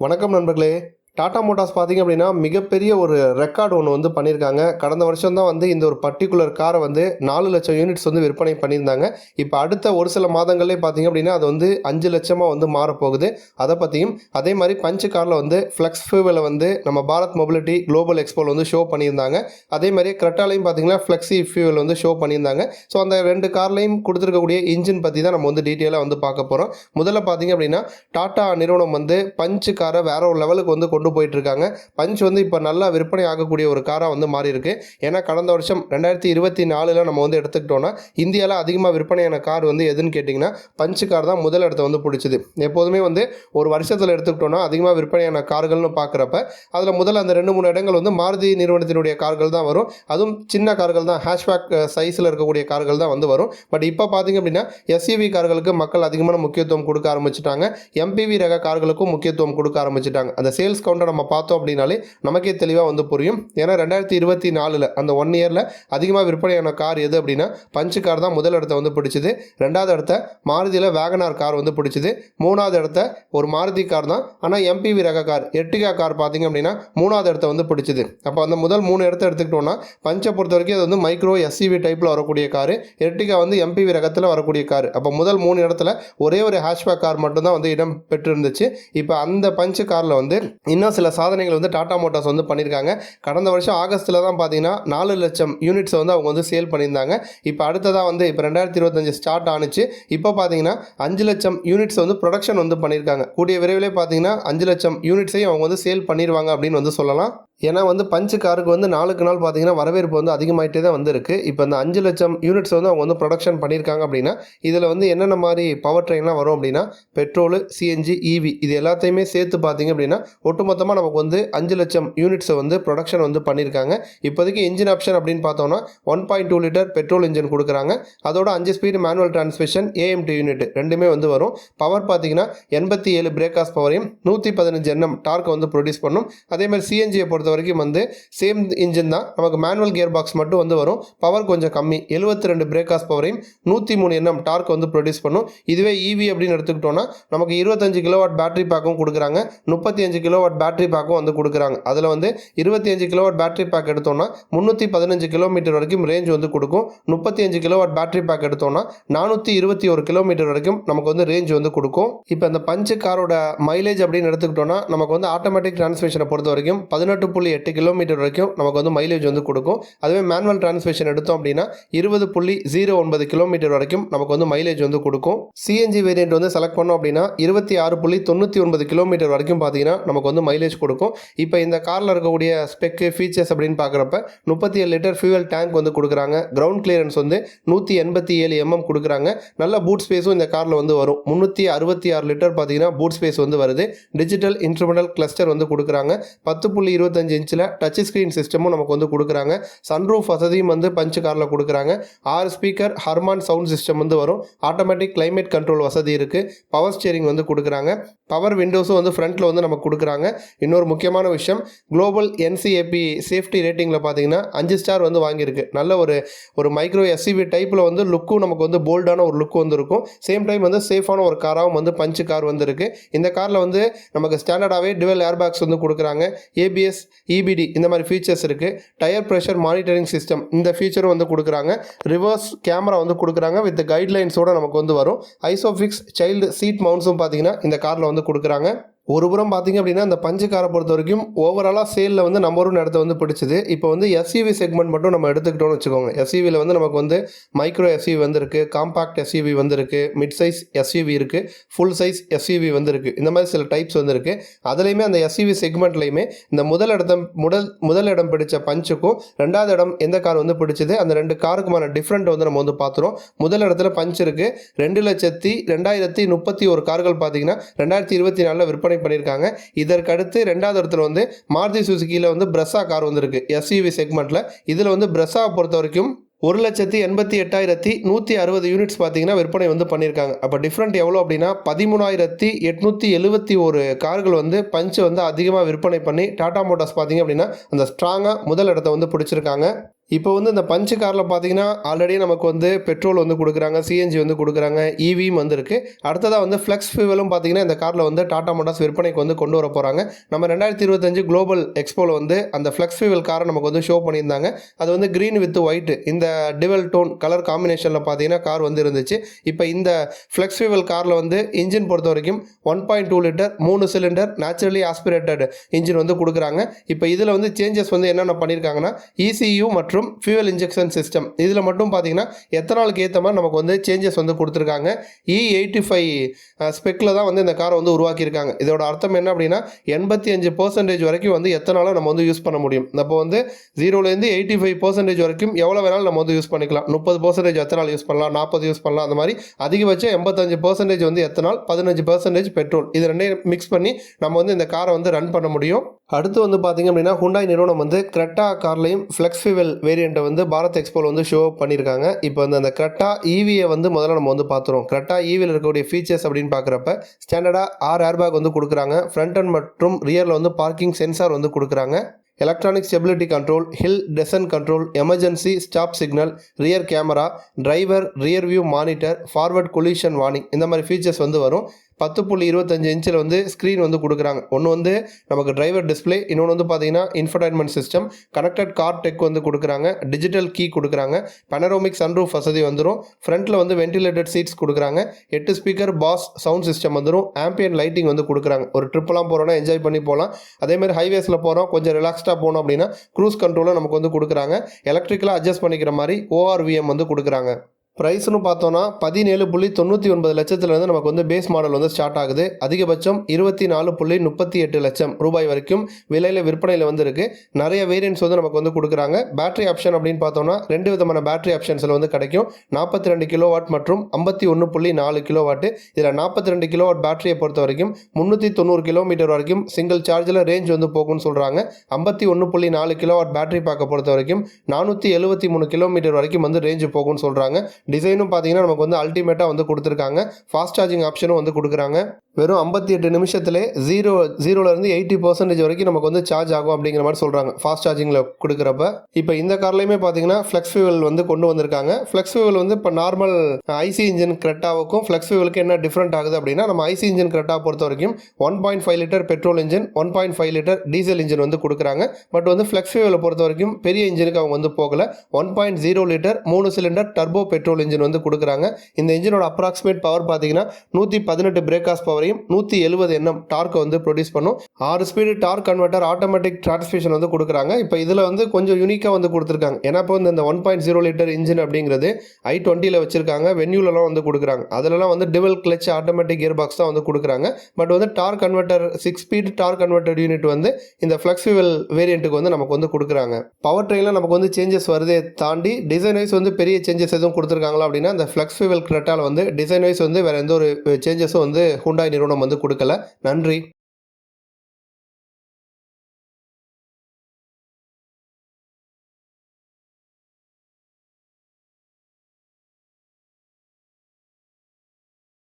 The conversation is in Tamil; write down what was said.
வணக்கம் நண்பர்களே. டாடா மோட்டார்ஸ் பார்த்தீங்க அப்படின்னா மிகப்பெரிய ஒரு ரெக்கார்டு ஒன்று வந்து பண்ணியிருக்காங்க. கடந்த வருஷம் தான் வந்து இந்த ஒரு பர்டிகுலர் காரை வந்து நாலு லட்சம் யூனிட்ஸ் வந்து விற்பனை பண்ணியிருந்தாங்க. இப்போ அடுத்த ஒரு சில மாதங்களே பார்த்தீங்க அப்படின்னா அது வந்து அஞ்சு லட்சமாக வந்து மாறப்போகுது. அதை பற்றியும் அதே மாதிரி பஞ்சு காரில் வந்து ஃப்ளெக்ஸ் ஃபியூவில் வந்து நம்ம பாரத் மொபிலிட்டி குளோபல் எக்ஸ்போவில் வந்து ஷோ பண்ணியிருந்தாங்க. அதே மாதிரி கிரட்டாலையும் பார்த்தீங்கன்னா ஃப்ளெக்ஸி ஃபியூவில் வந்து ஷோ பண்ணியிருந்தாங்க. ஸோ அந்த ரெண்டு கார்லையும் கொடுத்துருக்கக்கூடிய இன்ஜின் பற்றி தான் நம்ம வந்து டீட்டெயிலாக வந்து பார்க்க போகிறோம் முதல்ல பார்த்தீங்க அப்படின்னா டாட்டா நிறுவனம் வந்து பஞ்சு காரை வேற ஒரு லெவலுக்கு வந்து கொண்டு போயிட்டு இருக்காங்க பஞ்ச் வந்து இப்போ நல்லா விற்பனை ஆகக்கூடிய ஒரு காராக வந்து மாறி இருக்கு ஏன்னா கடந்த வருஷம் ரெண்டாயிரத்தி இருபத்தி நாலில் நம்ம வந்து எடுத்துக்கிட்டோம்னா இந்தியாவில் அதிகமாக விற்பனையான கார் வந்து எதுன்னு கேட்டிங்கன்னா பஞ்சு கார் தான் முதல் இடத்த வந்து பிடிச்சிது. எப்போதுமே வந்து ஒரு வருஷத்தில் எடுத்துக்கிட்டோம்னா அதிகமாக விற்பனையான கார்கள்னு பார்க்குறப்ப அதில் முதல்ல அந்த ரெண்டு மூணு இடங்கள் வந்து மாருதி நிறுவனத்தினுடைய கார்கள் தான் வரும். அதுவும் சின்ன கார்கள் தான் ஹேஷ்பேக் சைஸில் இருக்கக்கூடிய கார்கள் தான் வந்து வரும். பட் இப்போ பார்த்தீங்க அப்படின்னா எஸ்யூவி கார்களுக்கு மக்கள் அதிகமான முக்கியத்துவம் கொடுக்க ஆரம்பிச்சிட்டாங்க. எம்பிவி ரக கார்களுக்கும் முக்கியத்துவம் கொடுக்க ஆரம்பிச்சிட்டாங்க. அந்த சேல்ஸ் கவுண்டை நம்ம பார்த்தோம் அப்படின்னாலே நமக்கே தெளிவாக வந்து புரியும். ஏன்னா ரெண்டாயிரத்தி இருபத்தி நாலில் அந்த ஒன் இயரில் அதிகமாக விற்பனையான கார் எது அப்படின்னா பஞ்சு கார் தான் முதல் இடத்த வந்து பிடிச்சது. ரெண்டாவது இடத்த மாருதியில் வேகனார் கார் வந்து பிடிச்சது. மூணாவது இடத்த ஒரு மாருதி கார் தான். ஆனால் எம்பிவி ரக கார் எர்டிகா கார் பார்த்தீங்க அப்படின்னா மூணாவது இடத்த வந்து பிடிச்சது. அப்போ அந்த முதல் மூணு இடத்த எடுத்துக்கிட்டோம்னா பஞ்சை பொறுத்த வரைக்கும் அது வந்து மைக்ரோ எஸ்சிவி டைப்பில் வரக்கூடிய கார் எர்டிகா வந்து எம்பிவி ரகத்தில் வரக்கூடிய கார் அப்போ முதல் மூணு இடத்துல ஒரே ஒரு ஹேஷ்பேக் கார் மட்டும்தான் வந்து இடம் பெற்றிருந்துச்சு. இப்போ அந்த பஞ்சு காரில் வந்து இன்னும் சில சாதனைகள் வந்து டாடா மோட்டார்ஸ் வந்து பண்ணியிருக்காங்க கடந்த வருஷம் ஆகஸ்ட்டில் தான் பார்த்தீங்கன்னா நாலு லட்சம் யூனிட்ஸை வந்து அவங்க வந்து சேல் பண்ணியிருந்தாங்க. இப்போ அடுத்ததாக வந்து இப்போ ரெண்டாயிரத்தி இருபத்தஞ்சு ஸ்டார்ட் ஆணுச்சு இப்போ பார்த்தீங்கன்னா அஞ்சு லட்சம் யூனிட்ஸ் வந்து ப்ரொடக்ஷன் வந்து பண்ணியிருக்காங்க. கூடிய விரைவில் பார்த்தீங்கன்னா அஞ்சு லட்சம் யூனிட்ஸையும் அவங்க வந்து சேல் பண்ணிடுவாங்க அப்படின்னு வந்து சொல்லலாம். ஏன்னா வந்து பஞ்சு காருக்கு வந்து நாளுக்கு நாள் பார்த்தீங்கன்னா வரவேற்பு வந்து அதிகமாகிட்டே தான் வந்திருக்கு. இப்போ இந்த அஞ்சு லட்சம் யூனிட்ஸ் வந்து அவங்க வந்து ப்ரொடக்ஷன் பண்ணியிருக்காங்க அப்படின்னா இதில் வந்து என்னென்ன மாதிரி பவர் ட்ரெயின்லாம் வரும் அப்படின்னா பெட்ரோலு சிஎன்ஜி இவி இது எல்லாத்தையுமே சேர்த்து பார்த்தீங்க அப்படின்னா ஒட்டுமொத்தமாக நமக்கு வந்து அஞ்சு லட்சம் யூனிட்ஸை வந்து ப்ரொடக்ஷன் வந்து பண்ணியிருக்காங்க. இப்போதைக்கு இன்ஜின் ஆப்ஷன் அப்படின்னு பார்த்தோம்னா one point two litre petrol engine கொடுக்குறாங்க. அதோட அஞ்சு speed manual transmission AMT unit ரெண்டுமே வந்து வரும். பவர் பார்த்தீங்கன்னா எண்பத்தி ஏழு பிரேக்காஸ் பவரையும் நூற்றி பதினஞ்சு எண்ணம் டார்க்கை வந்து ப்ரொடியூஸ் பண்ணும். அதே மாதிரி சிஎன்ஜியை பொறுத்த வரைக்கும் வந்து சேம் இன்ஜின் தான். நமக்கு மேனுவல் கியர் பாக்ஸ் மட்டும் வந்து வரும். பவர் கொஞ்சம் கம்மி. எழுபத்தி ரெண்டு பிரேக்காஸ் பவரையும் நூற்றி மூணு எண்ணம் டார்க் வந்து ப்ரொடியூஸ் பண்ணும். இதுவே இவி அப்படின்னு எடுத்துக்கிட்டோம்னா நமக்கு இருபத்தஞ்சு கிலோவாட் பேட்டரி பேக்கும் கொடுக்குறாங்க. முப்பத்தி அஞ்சு கிலோவாட் பேட்டரி பேக்கும் வந்து கொடுக்குறாங்க. அதில் வந்து இருபத்தி அஞ்சு கிலோவாட் பேட்டரி பேக் எடுத்தோம்னா முந்நூற்றி பதினஞ்சு கிலோமீட்டர் வரைக்கும் ரேஞ்ச் வந்து கொடுக்கும். முப்பத்தி அஞ்சு கிலோவாட் பேட்டரி பேக் எடுத்தோம்னா நானூற்றி இருபத்தி ஒரு கிலோமீட்டர் வரைக்கும் நமக்கு வந்து ரேஞ்ச் வந்து கொடுக்கும். இப்போ இந்த பஞ்சு காரோட மைலேஜ் அப்படின்னு எடுத்துக்கிட்டோம்னா நமக்கு வந்து ஆட்டோமேட்டிக் டிரான்ஸ்மிஷனை பொறுத்த வரைக்கும் பதினெட்டு புள்ளி எட்டு கிலோமீட்டர் வரைக்கும் நமக்கு வந்து மைலேஜ் வந்து கொடுக்கும். அதுவே மேனுவல் டிரான்ஸ்மிஷன் எடுத்தோம் அப்படின்னா இருபது புள்ளி ஜீரோ ஒன்பது கிலோமீட்டர் வரைக்கும் நமக்கு வந்து மைலேஜ் வந்து கொடுக்கும். சிஎன்ஜி வேரியன்ட் வந்து செலக்ட் பண்ணோம் அப்படின்னா இருபத்தி ஆறு புள்ளி தொண்ணூற்றி ஒன்பது கிலோமீட்டர் வரைக்கும் பார்த்தீங்கன்னா நமக்கு வந்து மைலேஜ் கொடுக்கும். இப்போ இந்த காரில் இருக்கக்கூடிய ஸ்பெக்கு ஃபீச்சர்ஸ் அப்படின்னு பார்க்குறப்ப முப்பத்தி ஏழு லிட்டர் ஃபியூவல் டேங்க் வந்து கொடுக்குறாங்க. கிரவுண்ட் கிளியரன்ஸ் வந்து நூற்றி எண்பத்தி ஏழு எம்எம் கொடுக்குறாங்க. நல்ல பூட் ஸ்பேஸும் இந்த காரில் வந்து வரும். முந்நூற்றி அறுபத்தி ஆறு லிட்டர் பார்த்தீங்கன்னா பூட் ஸ்பேஸ் வந்து வருது. டிஜிட்டல் இன்ஸ்ட்ருமெண்டல் கிளஸ்டர் வந்து கொடுக்குறாங்க. பத்து புள்ளி இருபத்தஞ்சு இன்ச்சில் டச் ஸ்க்ரீன் சிஸ்டமும் நமக்கு வந்து கொடுக்குறாங்க. சன்ரூஃப் வசதியும் வந்து பஞ்ச் காரில் கொடுக்குறாங்க. ஆறு ஸ்பீக்கர் ஹர்மான் சவுண்ட் சிஸ்டம் வந்து வரும். ஆட்டோமேட்டிக் கிளைமேட் கண்ட்ரோல் வசதி இருக்குது பவர் ஸ்டியரிங் வந்து கொடுக்குறாங்க. பவர் விண்டோஸும் வந்து ஃப்ரண்ட்டில் வந்து நமக்கு கொடுக்குறாங்க. இன்னொரு முக்கியமான விஷயம் குளோபல் என்சிஏபி சேஃப்டி ரேட்டிங்கில் பார்த்தீங்கன்னா அஞ்சு ஸ்டார் வந்து வாங்கியிருக்கு. நல்ல ஒரு ஒரு மைக்ரோ எஸ்சிவி டைப்பில் வந்து லுக்கும் நமக்கு வந்து போல்டான ஒரு லுக் வந்து இருக்கும். சேம் டைம் வந்து சேஃபான ஒரு காராகவும் வந்து பஞ்சு கார் வந்திருக்கு இந்த காரில் வந்து நமக்கு ஸ்டாண்டர்டாகவே டுவெல் ஏர்பேக்ஸ் வந்து கொடுக்குறாங்க. ஏபிஎஸ் இபிடி இந்த மாதிரி ஃபீச்சர்ஸ் இருக்குது டயர் ப்ரெஷர் மானிட்டரிங் சிஸ்டம் இந்த ஃபீச்சரும் வந்து கொடுக்குறாங்க. ரிவர்ஸ் கேமரா வந்து கொடுக்குறாங்க. வித் கைட்லைன்ஸோடு நமக்கு வந்து வரும். ஐசோஃபிக்ஸ் சைல்டு சீட் மவுண்ட்ஸும் பார்த்தீங்கன்னா இந்த காரில் வந்து கொடுக்குறாங்க. ஒரு புறம் பார்த்தீங்க அப்படின்னா அந்த பஞ்சு காரை பொறுத்த வரைக்கும் ஓவராலாக சேலில் வந்து நம்பர் ஒன் இடத்த வந்து பிடிச்சது. இப்போ வந்து எஸ்யூவி செக்மெண்ட் மட்டும் நம்ம எடுத்துக்கிட்டோம்னு வச்சுக்கோங்க. எஸ்யூவியில் வந்து நமக்கு வந்து மைக்ரோ எஸ்யூவி வந்திருக்கு காம்பாக்ட் எஸ்யூவி வந்திருக்கு மிட் சைஸ் எஸ்யூவி இருக்குது ஃபுல் சைஸ் எஸ்யூவி வந்திருக்கு. இந்த மாதிரி சில டைப்ஸ் வந்திருக்கு. அதுலேயுமே அந்த எஸ்யூவி செக்மெண்ட்லையுமே இந்த முதல் இடத்தம் முதல் முதல் இடம் பிடிச்ச பஞ்சுக்கும் ரெண்டாவது இடம் எந்த கார் வந்து பிடிச்சது அந்த ரெண்டு காருக்குமான டிஃப்ரெண்ட் வந்து நம்ம வந்து பார்த்துரும் முதல் இடத்துல பஞ்ச் இருக்குது ரெண்டு லட்சத்தி ரெண்டாயிரத்தி முப்பத்தி ஒரு கார்கள் பார்த்தீங்கன்னா ரெண்டாயிரத்தி இருபத்தி நாலில் விற்பனை பண்ணியிருக்காங்க. இதற்கடுத்து ரெண்டாவது இடத்துல வந்து மாருதி சுசுக்கியில் வந்து பிரஸா கார் வந்திருக்கு. எஸ்யூவி செக்மெண்ட்டில் இதில் வந்து பிரஸாவை பொறுத்த வரைக்கும் ஒரு லட்சத்தி எண்பத்தி எட்டாயிரத்தி நூற்றி அறுபது யூனிட்ஸ் பார்த்தீங்கன்னா விற்பனை வந்து பண்ணியிருக்காங்க. அப்போ டிஃப்ரெண்ட் எவ்வளோ அப்படின்னா பதிமூணாயிரத்தி எட்நூற்றி எழுபத்தி ஒரு கார்கள் வந்து பஞ்சு வந்து அதிகமாக விற்பனை பண்ணி டாடா மோட்டார்ஸ் பார்த்தீங்க அப்படின்னா அந்த ஸ்ட்ராங்காக முதல் இடத்த வந்து பிடிச்சிருக்காங்க. இப்போ வந்து இந்த பஞ்சு காரில் பார்த்தீங்கன்னா ஆல்ரெடி நமக்கு வந்து பெட்ரோல் வந்து கொடுக்குறாங்க சிஎன்ஜி வந்து கொடுக்குறாங்க இவியும் வந்துருக்கு. அடுத்ததாக வந்து ஃப்ளெக்ஸ் ஃபியூவலும் பார்த்தீங்கன்னா இந்த காரில் வந்து டாடா மோட்டார்ஸ் விற்பனைக்கு வந்து கொண்டு வர போகிறாங்க நம்ம ரெண்டாயிரத்தி இருபத்தஞ்சு குளோபல் எக்ஸ்போவில் வந்து அந்த ஃப்ளெக்ஸ் ஃபியூவல் காரை நமக்கு வந்து ஷோ பண்ணியிருந்தாங்க. அது வந்து க்ரீன் வித் ஒயிட் இந்த டிவல் டோன் கலர் காம்பினேஷனில் பார்த்தீங்கன்னா கார் வந்து இருந்துச்சு. இப்போ இந்த ஃப்ளெக்ஸ் ஃபியூவல் காரில் வந்து இன்ஜின் பொறுத்த வரைக்கும் ஒன் பாயிண்ட் டூ லிட்டர் மூணு சிலிண்டர் நேச்சுரலி ஆஸ்பிரேட்டட் இன்ஜின் வந்து கொடுக்குறாங்க. இப்போ இதில் வந்து சேஞ்சஸ் வந்து என்னென்ன பண்ணியிருக்காங்கன்னா இசியு மற்றும் ஃபியூவல் இன்ஜெக்ஷன் சிஸ்டம் இதில் மட்டும் பார்த்தீங்கன்னா எத்தனாலுக்கு ஏற்ற மாதிரி நமக்கு வந்து சேஞ்சஸ் வந்து கொடுத்துருக்காங்க. இ e எயிட்டி ஃபைவ் ஸ்பெக்கில் தான் வந்து இந்த காரை வந்து உருவாக்கியிருக்காங்க. இதோட அர்த்தம் என்ன அப்படின்னா எண்பத்தி அஞ்சு பர்சன்டேஜ் வரைக்கும் வந்து எத்தனாலும் நம்ம வந்து யூஸ் பண்ண முடியும். அப்போ வந்து ஜீரோலேருந்து எயிட்டி ஃபைவ் பர்சன்டேஜ் வரைக்கும் எவ்வளோ வேணாலும் நம்ம வந்து யூஸ் பண்ணிக்கலாம். முப்பது பர்சன்டேஜ் எத்தனால் யூஸ் பண்ணலாம் நாற்பது யூஸ் பண்ணலாம் அந்த மாதிரி அதிகபட்சம் எண்பத்தஞ்சு பர்சன்டேஜ் வந்து எத்தனால் பதினஞ்சு பர்சன்டேஜ் பெட்ரோல் இது ரெண்டையும் மிக்ஸ் பண்ணி நம்ம வந்து இந்த காரை வந்து ரன் பண்ண முடியும். அடுத்து வந்து பார்த்திங்க அப்படின்னா ஹுண்டாய் நிறுவனம் வந்து கிரெட்டா கார்லையும் ஃப்ளெக்ஸ் ஃபியூவல் வேரியண்ட்டை வந்து பாரத் எக்ஸ்போவில் வந்து ஷோ பண்ணியிருக்காங்க இப்போ வந்து அந்த கிரெட்டா ஈவியை e வந்து முதல்ல நம்ம வந்து பார்த்துருவோம். கிரெட்டா ஈவியில் e இருக்கக்கூடிய ஃபீச்சர்ஸ் அப்படின்னு பார்க்குறப்ப ஸ்டாண்டர்டாக ஆறு ஏர்பேக் வந்து கொடுக்குறாங்க. ஃப்ரண்ட் அண்ட் மற்றும் ரியரில் வந்து பார்க்கிங் சென்சார் வந்து கொடுக்குறாங்க. Electronic stability control hill descent control emergency stop signal rear camera driver rear view monitor forward collision warning இந்த மாதிரி ஃபீச்சர்ஸ் வந்து வரும். பத்து புள்ளி இருபத்தஞ்சு இன்ச்சில் வந்து ஸ்க்ரீன் வந்து கொடுக்குறாங்க. ஒன்று வந்து நமக்கு டிரைவர் டிஸ்பிளே இன்னொன்று வந்து பார்த்தீங்கன்னா infotainment system connected car tech வந்து கொடுக்குறாங்க. டிஜிட்டல் கீ கொடுக்குறாங்க. பனரோமிக் சன்ரூஃப் வசதி வந்துடும் ஃப்ரண்ட்டில் வந்து வென்டிலேட்டட் சீட்ஸ் கொடுக்குறாங்க. எட்டு ஸ்பீக்கர் பாஸ் சவுண்ட் சிஸ்டம் வந்துடும் ஆம்பியன் லைட்டிங் வந்து கொடுக்குறாங்க. ஒரு ட்ரிப்லாம் போகிறோன்னா என்ஜாய் பண்ணி போகலாம். அதேமாதிரி ஹைவேஸில் போகிறோம் கொஞ்சம் ரிலாக்ஸ்டாக போனோம் அப்படின்னா க்ரூஸ் கண்ட்ரோலும் நமக்கு வந்து கொடுக்குறாங்க. எலக்ட்ரிக்கலாக அட்ஜஸ்ட் பண்ணிக்கிற மாதிரி ஓஆர்விஎம் வந்து கொடுக்குறாங்க. ப்ரைஸ்னு பார்த்தோன்னா பதினேழு புள்ளி தொண்ணூற்றி ஒன்பது லட்சத்துலேருந்து நமக்கு வந்து பேஸ் மாடல் வந்து ஸ்டார்ட் ஆகுது. அதிகபட்சம் இருபத்தி நாலு புள்ளி முப்பத்தி எட்டு லட்சம் ரூபாய் வரைக்கும் விலையில் விற்பனையில் வந்து இருக்குது நிறைய வேரியன்ட்ஸ் வந்து நமக்கு வந்து கொடுக்குறாங்க. பேட்டரி ஆப்ஷன் அப்படின்னு பார்த்தோம்னா ரெண்டு விதமான பேட்டரி ஆப்ஷன்ஸில் வந்து கிடைக்கும். நாற்பத்தி ரெண்டு கிலோ வாட் மற்றும் ஐம்பத்தி ஒன்று புள்ளி நாலு கிலோ வாட்டு இதில் நாற்பத்தி ரெண்டு கிலோ வாட் பேட்டரியை பொறுத்த வரைக்கும் முந்நூற்றி தொண்ணூறு கிலோமீட்டர் வரைக்கும் சிங்கிள் சார்ஜில் ரேஞ்ச் வந்து போகும்னு சொல்கிறாங்க ஐம்பத்தி ஒன்று புள்ளி நாலு கிலோ வாட் பேட்டரி பேக்கை பொறுத்த வரைக்கும் நானூற்றி எழுபத்தி மூணு கிலோமீட்டர் வரைக்கும் வந்து ரேஞ்சு போகும்னு சொல்கிறாங்க டிசைனும் பார்த்தீங்கன்னா நமக்கு வந்து அல்டிமேட்டாக வந்து கொடுத்துருக்காங்க. ஃபாஸ்ட் சார்ஜிங் ஆப்ஷனும் வந்து கொடுக்குறாங்க. வெறும் ஐம்பத்தி எட்டு நிமிஷத்துலேயே ஜீரோ ஜீரோலேருந்து எயிட்டி பர்சன்டேஜ் வரைக்கும் நமக்கு வந்து சார்ஜ் ஆகும் அப்படிங்கிற மாதிரி சொல்கிறாங்க ஃபாஸ்ட் சார்ஜிங்கில் கொடுக்குறப்ப. இப்போ இந்த கார்லையுமே பார்த்தீங்கன்னா ஃப்ளெக்ஸ் ஃபியூவல் வந்து கொண்டு வந்திருக்காங்க. ஃப்ளெக்ஸ் ஃபியூவல் வந்து இப்போ நார்மல் ஐசி இன்ஜின் கிரெட்டாவுக்கும் ஃப்ளெக்ஸ் ஃபியூவலுக்கு என்ன டிஃப்ரெண்ட் ஆகுது அப்படின்னா நம்ம ஐசி இன்ஜின் கிரெட்டா பொறுத்த வரைக்கும் one point five litre petrol engine one point five litre diesel engine வந்து கொடுக்குறாங்க. பட் வந்து ஃப்ளெக்ஸ் ஃபியூவலை பொறுத்த வரைக்கும் பெரிய இன்ஜினுக்கு அவங்க வந்து போகல. ஒன் பாயிண்ட் ஜீரோ லிட்டர் மூணு சிலிண்டர் டர்போ பெட்ரோல் இன்ஜின் வந்து கொடுக்குறாங்க. இந்த இன்ஜினோட அப்ராக்சிமேட் பவர் பார்த்தீங்கன்னா நூற்றி பதினெட்டு பிரேக்காஸ் பவரையும் நூற்றி எழுபது எண்ணம் டார்க்கை வந்து ப்ரொடியூஸ் பண்ணும். ஆறு speed torque converter automatic transmission வந்து கொடுக்குறாங்க. இப்போ இதில் வந்து கொஞ்சம் யூனிக்காக வந்து கொடுத்துருக்காங்க. ஏன்னா இப்போ வந்து இந்த one point zero litre engine அப்படிங்கிறது ஐ டுவெண்ட்டியில் வச்சிருக்காங்க. வென்யூலலாம் வந்து கொடுக்குறாங்க. அதிலலாம் வந்து dual clutch automatic gear box தான் வந்து கொடுக்குறாங்க. பட் வந்து torque converter six speed torque converter unit வந்து இந்த ஃப்ளெக்சிபிள் வேரியண்ட்டுக்கு வந்து நமக்கு வந்து கொடுக்குறாங்க. பவர் ட்ரெயினில் நமக்கு வந்து சேஞ்சஸ் வருதே தாண்டி டிசைன் வைஸ் வந்து பெரிய சேஞ்சஸ் எதுவும் கொடுத்துருக்காங்களா அப்படின்னா இந்த ஃப்ளெக்ஸிபிள் கிரெட்டால் வந்து டிசைன் வைஸ் வந்து வேறு எந்த ஒரு சேஞ்சஸும் வந்து ஹுண்டாய் நிறுவனம் வந்து கொடுக்கல. நன்றி.